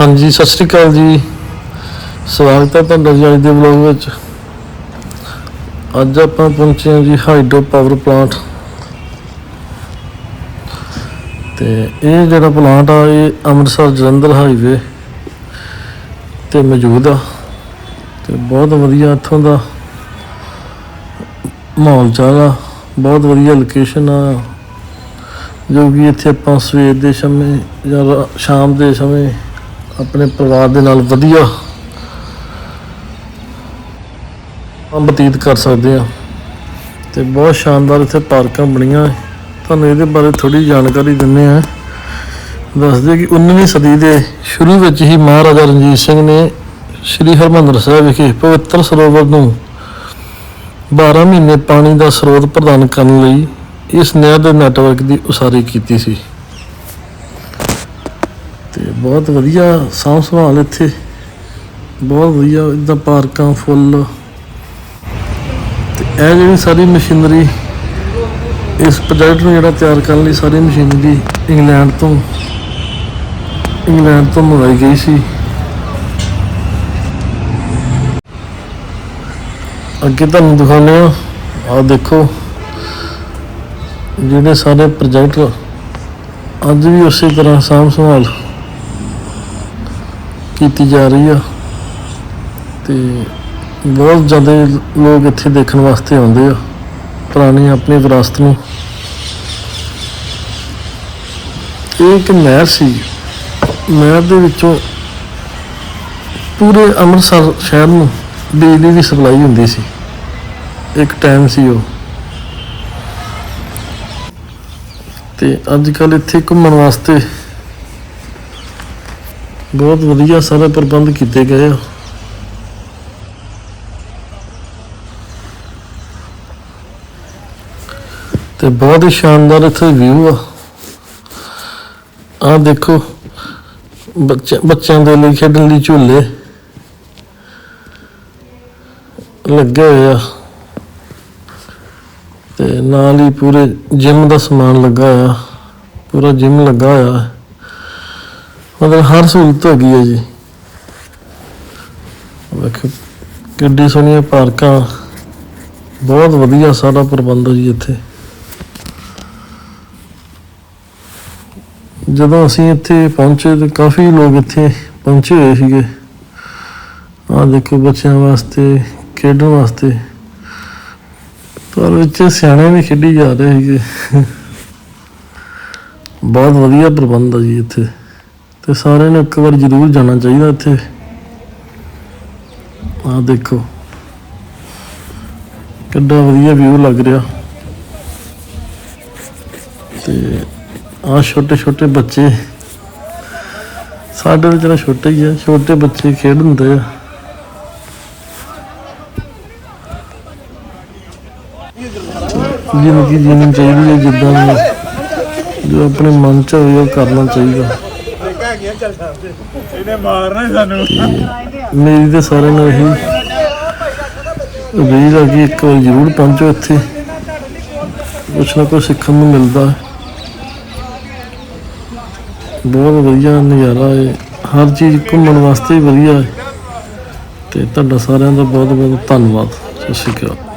ਹਾਂਜੀ, ਸਤਿ ਸ਼੍ਰੀ ਅਕਾਲ ਜੀ। ਸਵਾਗਤ ਹੈ ਤੁਹਾਡਾ ਜੀ ਅੱਜ ਦੇ ਵਲੌਗ ਵਿੱਚ। ਅੱਜ ਆਪਾਂ ਪਹੁੰਚੇ ਹਾਂ ਜੀ ਹਾਈਡਰੋ ਪਾਵਰ ਪਲਾਂਟ। ਤੇ ਇਹ ਜਿਹੜਾ ਪਲਾਂਟ ਆ, ਇਹ ਅੰਮ੍ਰਿਤਸਰ ਜਲੰਧਰ ਹਾਈਵੇ ਤੇ ਮੌਜੂਦ ਆ। ਤੇ ਬਹੁਤ ਵਧੀਆ ਇੱਥੋਂ ਦਾ ਮਾਹੌਲ ਚਾਲਾ ਬਹੁਤ ਵਧੀਆ ਲੋਕੇਸ਼ਨ ਆ। ਜੋ ਕਿ ਇੱਥੇ ਆਪਾਂ ਸਵੇਰ ਦੇ ਸਮੇਂ ਜਾਂ ਰਾ- ਸ਼ਾਮ ਦੇ ਸਮੇਂ ਆਪਣੇ ਪਰਿਵਾਰ ਦੇ ਨਾਲ ਵਧੀਆ ਬਤੀਤ ਕਰ ਸਕਦੇ ਆ ਤੇ ਬਹੁਤ ਸ਼ਾਨਦਾਰ ਇੱਥੇ ਪਾਰਕਾਂ ਬਣੀਆਂ। ਤੁਹਾਨੂੰ ਇਹਦੇ ਬਾਰੇ ਥੋੜੀ ਜਾਣਕਾਰੀ ਦਿੰਦੇ ਆ ਦੱਸਦੇ ਕਿ 19ਵੀਂ ਸਦੀ ਦੇ ਸ਼ੁਰੂ ਵਿੱਚ ਹੀ ਮਹਾਰਾਜਾ ਰਣਜੀਤ ਸਿੰਘ ਨੇ ਸ੍ਰੀ ਹਰਮੰਦਰ ਸਾਹਿਬ ਵਿਖੇ ਪਵਿੱਤਰ ਸਰੋਵਰ ਨੂੰ 12 ਮਹੀਨੇ ਪਾਣੀ ਦਾ ਸਰੋਤ ਪ੍ਰਦਾਨ ਕਰਨ ਲਈ ਇਸ ਨਹਿਰ ਦੇ ਨੈਟਵਰਕ ਦੀ ਉਸਾਰੀ ਕੀਤੀ ਸੀ। ਤੇ ਬਹੁਤ ਵਧੀਆ ਸਾਂਭ ਸੰਭਾਲ ਇੱਥੇ। ਬਹੁਤ ਵਧੀਆ ਇਦਾਂ ਪਾਰਕਾਂ ਫੁੱਲ। ਤੇ ਇਹ ਜਿਹੜੀ ਸਾਰੀ ਮਸ਼ੀਨਰੀ, ਇਸ ਪ੍ਰੋਜੈਕਟ ਨੂੰ ਜਿਹੜਾ ਤਿਆਰ ਕਰਨ ਲਈ ਸਾਰੀ ਮਸ਼ੀਨਰੀ ਇੰਗਲੈਂਡ ਤੋਂ ਇੰਗਲੈਂਡ ਤੋਂ ਮੰਗਵਾਈ ਗਈ ਸੀ। ਅੱਗੇ ਤੁਹਾਨੂੰ ਦਿਖਾਉਂਦੇ ਆ ਆਹ ਦੇਖੋ, ਜਿਹੜੇ ਸਾਰੇ ਪ੍ਰੋਜੈਕਟ ਅੱਜ ਵੀ ਉਸੇ ਤਰ੍ਹਾਂ ਸਾਂਭ ਸੰਭਾਲ ਕੀਤੀ ਜਾ ਰਹੀ ਆ। ਤੇ ਬਹੁਤ ਜ਼ਿਆਦਾ ਲੋਕ ਇੱਥੇ ਦੇਖਣ ਵਾਸਤੇ ਆਉਂਦੇ ਆ। ਪੁਰਾਣੀ ਆਪਣੀ ਵਿਰਾਸਤ ਨੂੰ। ਇਹ ਇੱਕ ਨਹਿਰ ਸੀ। ਨਹਿਰ ਦੇ ਵਿੱਚੋਂ ਪੂਰੇ ਅੰਮ੍ਰਿਤਸਰ ਸ਼ਹਿਰ ਨੂੰ ਬਿਜਲੀ ਦੀ ਸਪਲਾਈ ਹੁੰਦੀ ਸੀ। ਇੱਕ ਟਾਈਮ ਸੀ ਉਹ। ਤੇ ਅੱਜ ਕੱਲ ਇੱਥੇ ਘੁੰਮਣ ਵਾਸਤੇ ਬਹੁਤ ਵਧੀਆ ਸਾਰੇ ਪ੍ਰਬੰਧ ਕੀਤੇ ਗਏ ਆ। ਤੇ ਬਹੁਤ ਹੀ ਸ਼ਾਨਦਾਰ ਇੱਥੇ ਵਿਊ ਆ। ਆ ਦੇਖੋ, ਬੱਚੇ ਬੱਚਿਆਂ ਦੇ ਲਈ ਖੇਡਣ ਲਈ ਝੂਲੇ ਲੱਗੇ ਹੋਏ ਆ। ਤੇ ਨਾਲ ਹੀ ਪੂਰੇ ਜਿਮ ਦਾ ਸਮਾਨ ਲੱਗਾ ਹੋਇਆ। ਪੂਰਾ ਜਿਮ ਲੱਗਾ ਹੋਇਆ। ਮਤਲਬ ਹਰ ਸਹੂਲਤ ਹੈਗੀ ਹੈ ਜੀ। ਵੇਖੋ ਕਿੱਡੀ ਸੋਹਣੀਆਂ ਪਾਰਕਾਂ। ਬਹੁਤ ਵਧੀਆ ਸਾਰਾ ਪ੍ਰਬੰਧ ਹੈ ਜੀ ਇੱਥੇ। ਜਦੋਂ ਅਸੀਂ ਇੱਥੇ ਪਹੁੰਚੇ ਤੇ ਕਾਫੀ ਲੋਕ ਇੱਥੇ ਪਹੁੰਚੇ ਹੋਏ ਸੀਗੇ। ਆਹ ਦੇਖੋ ਬੱਚਿਆਂ ਵਾਸਤੇ, ਖੇਡਣ ਵਾਸਤੇ। ਪਰ ਵਿੱਚ ਸਿਆਣੇ ਵੀ ਖੇਡੀ ਜਾ ਰਹੇ ਸੀਗੇ। ਬਹੁਤ ਵਧੀਆ ਪ੍ਰਬੰਧ ਹੈ ਜੀ ਇੱਥੇ। ਤੇ ਸਾਰਿਆਂ ਨੂੰ ਇੱਕ ਵਾਰ ਜ਼ਰੂਰ ਜਾਣਾ ਚਾਹੀਦਾ ਇੱਥੇ। ਆਹ ਦੇਖੋ। ਕਿੱਡਾ ਵਧੀਆ ਵਿਊ ਲੱਗ ਰਿਹਾ। ਤੇ ਆਹ ਛੋਟੇ ਛੋਟੇ ਬੱਚੇ। ਸਾਡੇ ਤਾਂ ਚਲੋ ਛੋਟੇ ਹੀ ਆ, ਛੋਟੇ ਬੱਚੇ ਖੇਡ ਹੁੰਦੇ ਆ। ਜ਼ਿੰਦਗੀ ਜੀਣੀ ਚਾਹੀਦੀ ਹੈ ਜਿੱਦਾਂ ਵੀ ਜੋ ਆਪਣੇ ਮਨ ਚ ਹੋਵੇ ਉਹ ਕਰਨਾ ਚਾਹੀਦਾ। ਇਹਨੇ ਮਾਰਨਾ ਹੀ ਸਾਨੂੰ। ਮੇਰੀ ਤੇ ਸਾਰਿਆਂ ਨੂੰ ਇਹੀ ਉਮੀਦ ਹੈ ਕਿ ਇੱਕ ਵਾਰ ਜ਼ਰੂਰ ਪਹੁੰਚੋ ਇੱਥੇ। ਕੁਛ ਨਾ ਕੁਛ ਸਿੱਖਣ ਨੂੰ ਮਿਲਦਾ ਹੈ। ਬਹੁਤ ਵਧੀਆ ਨਜ਼ਾਰਾ ਹੈ। ਹਰ ਚੀਜ਼ ਘੁੰਮਣ ਵਾਸਤੇ ਵਧੀਆ ਹੈ। ਤੇ ਤੁਹਾਡਾ ਸਾਰਿਆਂ ਦਾ ਬਹੁਤ ਬਹੁਤ ਧੰਨਵਾਦ। ਸਤਿ ਸ਼੍ਰੀ ਅਕਾਲ।